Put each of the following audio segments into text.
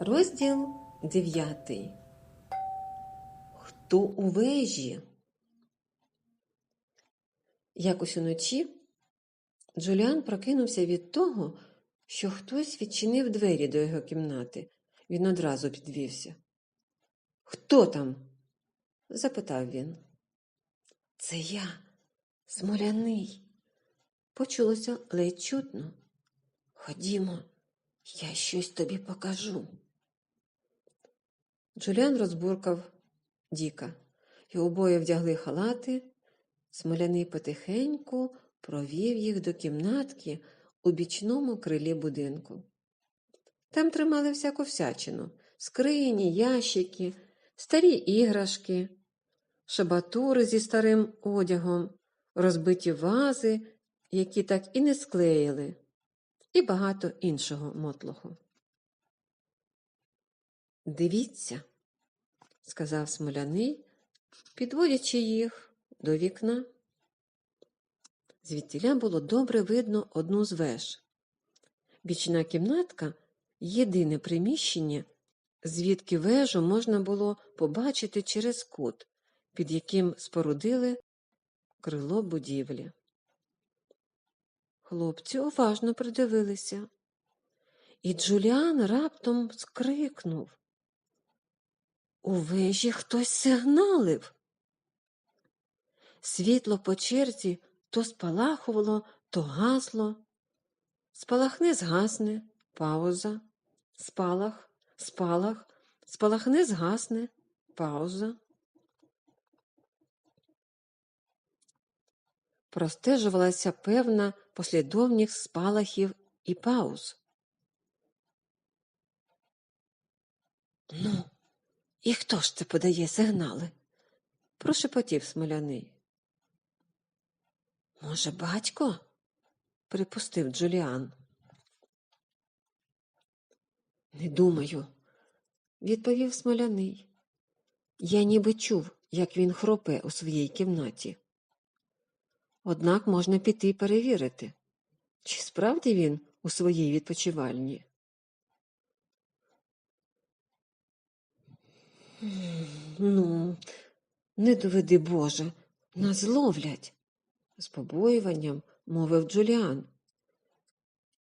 Розділ дев'ятий. Хто у вежі? Якось уночі Джуліан прокинувся від того, що хтось відчинив двері до його кімнати. Він одразу підвівся. Хто там? запитав він. Це я, смоляний. Почулося ледь чутно. Ходімо, я щось тобі покажу. Джуліан розбуркав Діка, і обоє вдягли халати. Смоляний потихеньку провів їх до кімнатки у бічному крилі будинку. Там тримали всяку всячину скрині, ящики, старі іграшки, шабатури зі старим одягом, розбиті вази, які так і не склеїли, і багато іншого мотлоху. Дивіться, сказав смоляний, підводячи їх до вікна. Звідтіля було добре видно одну з веж. Бічна кімнатка єдине приміщення, звідки вежу можна було побачити через кут, під яким спорудили крило будівлі. Хлопці уважно придивилися, і Джуліан раптом скрикнув. У вежі хтось сигналив. Світло по черзі то спалахувало, то гасло. Спалахне згасне, пауза, спалах, спалах, спалахне згасне, пауза. Простежувалася певна послідовність спалахів і пауз. Ну, і хто ж це подає сигнали? прошепотів смоляний. Може, батько? припустив Джуліан. Не думаю, відповів смоляний. Я ніби чув, як він хропе у своїй кімнаті. Однак можна піти перевірити, чи справді він у своїй відпочивальні. Ну, не доведи Боже, нас зловлять, з побоюванням мовив Джуліан,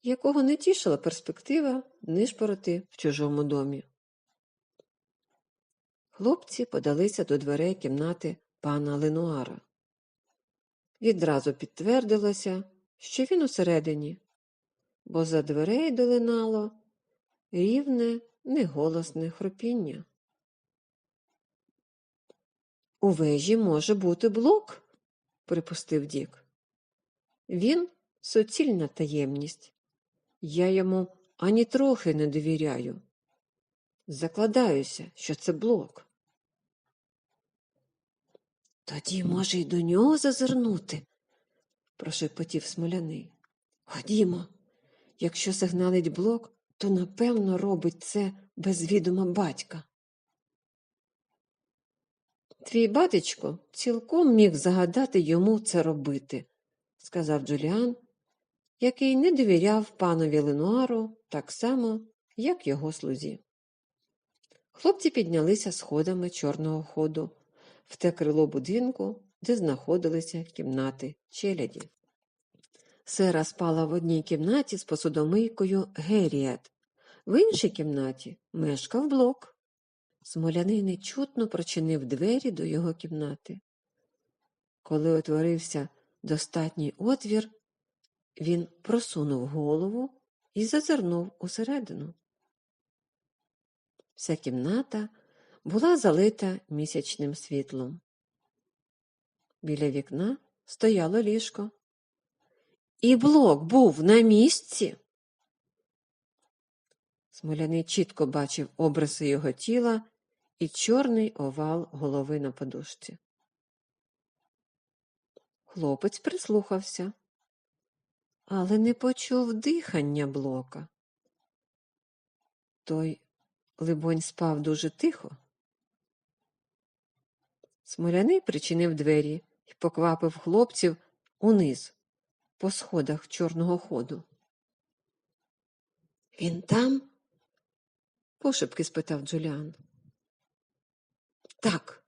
якого не тішила перспектива нишпорити в чужому домі. Хлопці подалися до дверей кімнати пана Ленуара. Відразу підтвердилося, що він усередині, бо за дверей долинало рівне, неголосне хропіння. У вежі може бути блок, припустив Дік. Він суцільна таємність. Я йому ані трохи не довіряю. Закладаюся, що це блок. Тоді, може, й до нього зазирнути, прошепотів смоляний. Ходімо, якщо сигналить блок, то напевно робить це без відома батька. Твій батечко цілком міг загадати йому це робити, сказав Джуліан, який не довіряв панові Ленуару так само, як його слузі. Хлопці піднялися сходами чорного ходу в те крило будинку, де знаходилися кімнати челяді. Сера спала в одній кімнаті з посудомийкою Геріет, в іншій кімнаті мешкав блок. Смоляний нечутно прочинив двері до його кімнати. Коли отворився достатній отвір, він просунув голову і зазирнув усередину. Вся кімната була залита місячним світлом. Біля вікна стояло ліжко. І блок був на місці. Смоляний чітко бачив обриси його тіла і чорний овал голови на подушці. Хлопець прислухався, але не почув дихання блока. Той, либонь, спав дуже тихо. Смоляний причинив двері і поквапив хлопців униз, по сходах чорного ходу. Він там? пошепки спитав Джуліан. Так,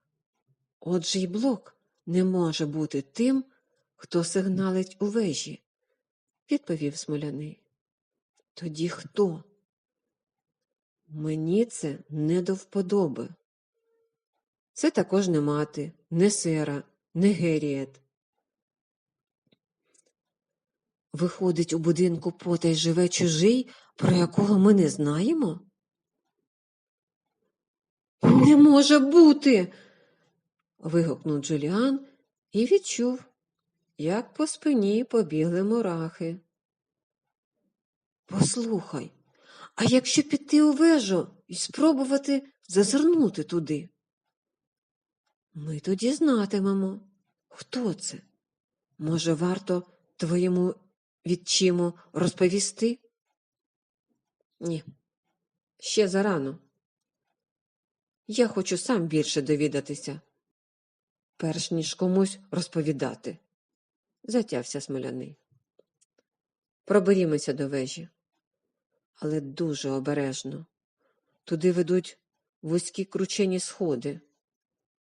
отже й блок не може бути тим, хто сигналить у вежі, відповів смоляний. Тоді хто? Мені це не до вподоби. Це також не мати, не сера, не Геріет. Виходить, у будинку потай живе чужий, про якого ми не знаємо? Не може бути. вигукнув Джуліан і відчув, як по спині побігли мурахи. Послухай, а якщо піти у вежу і спробувати зазирнути туди? Ми тоді знатимемо, хто це. Може, варто твоєму відчиму розповісти? Ні, ще зарано. Я хочу сам більше довідатися, перш ніж комусь розповідати, затявся смоляний. Проберімося до вежі, але дуже обережно. Туди ведуть вузькі кручені сходи.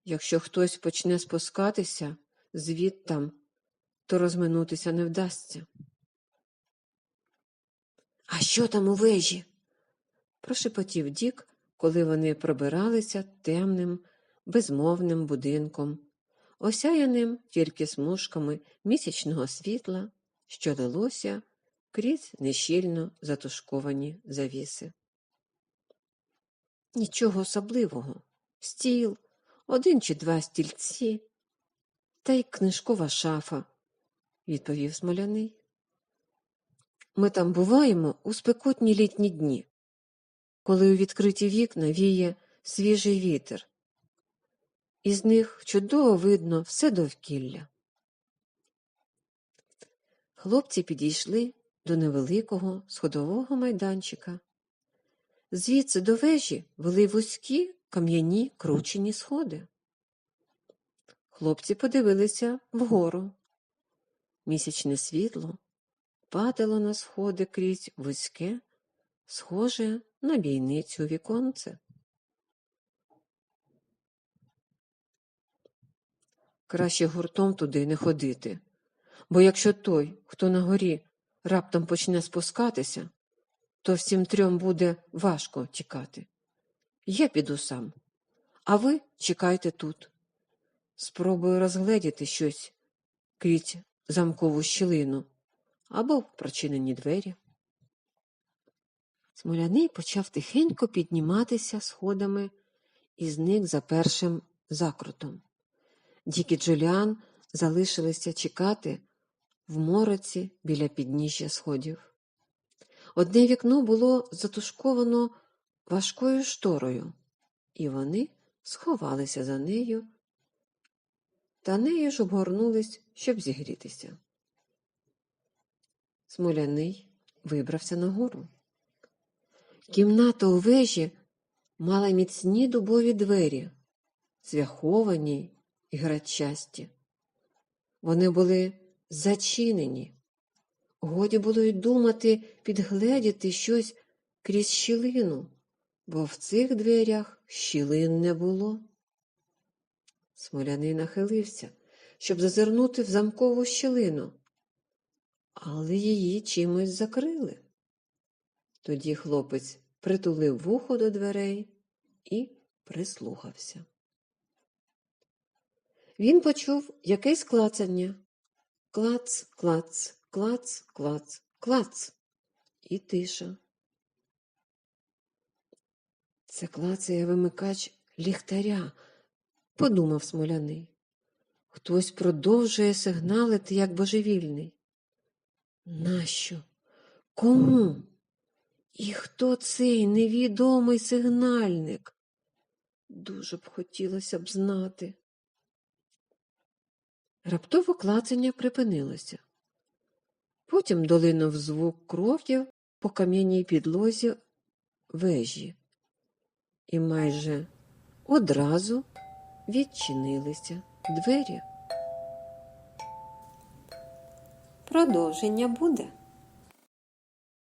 Якщо хтось почне спускатися звідтам, то розминутися не вдасться. А що там у вежі? прошепотів Дік, коли вони пробиралися темним, безмовним будинком, осяяним тільки смужками місячного світла, що лилося крізь нещільно затушковані завіси. Нічого особливого. Стіл, один чи два стільці, та й книжкова шафа, відповів смоляний. Ми там буваємо у спекотні літні дні, коли у відкриті вікна віє свіжий вітер. Із них чудово видно все довкілля. Хлопці підійшли до невеликого сходового майданчика. Звідси до вежі вели вузькі кам'яні кручені сходи. Хлопці подивилися вгору. Місячне світло падало на сходи крізь вузьке, схоже на бійницю віконце. Краще гуртом туди не ходити, бо якщо той, хто на горі, раптом почне спускатися, то всім трьом буде важко тікати. Я піду сам, а ви чекайте тут. Спробую розгледіти щось крізь замкову щілину або прочинені двері. Смоляний почав тихенько підніматися сходами і зник за першим закрутом. Дік і Джуліан залишилися чекати в мороці біля підніжжя сходів. Одне вікно було затушковано важкою шторою, і вони сховалися за нею, та нею ж обгорнулись, щоб зігрітися. Смоляний вибрався нагору. Кімната у вежі мала міцні дубові двері, цвяховані і грачасті. Вони були зачинені. Годі було й думати підгледіти щось крізь щілину, бо в цих дверях щілин не було. Смоляний нахилився, щоб зазирнути в замкову щілину, але її чимось закрили. Тоді хлопець притулив вухо до дверей і прислухався. Він почув якесь клацання. Клац, клац, клац, клац, клац. І тиша. Це клацає вимикач ліхтаря, подумав смоляний. Хтось продовжує сигналити, як божевільний. Нащо? Кому? І хто цей невідомий сигнальник? Дуже б хотілося б знати. Раптово клацання припинилося. Потім долинув звук кров'я по кам'яній підлозі вежі, і майже одразу відчинилися двері. Продовження буде.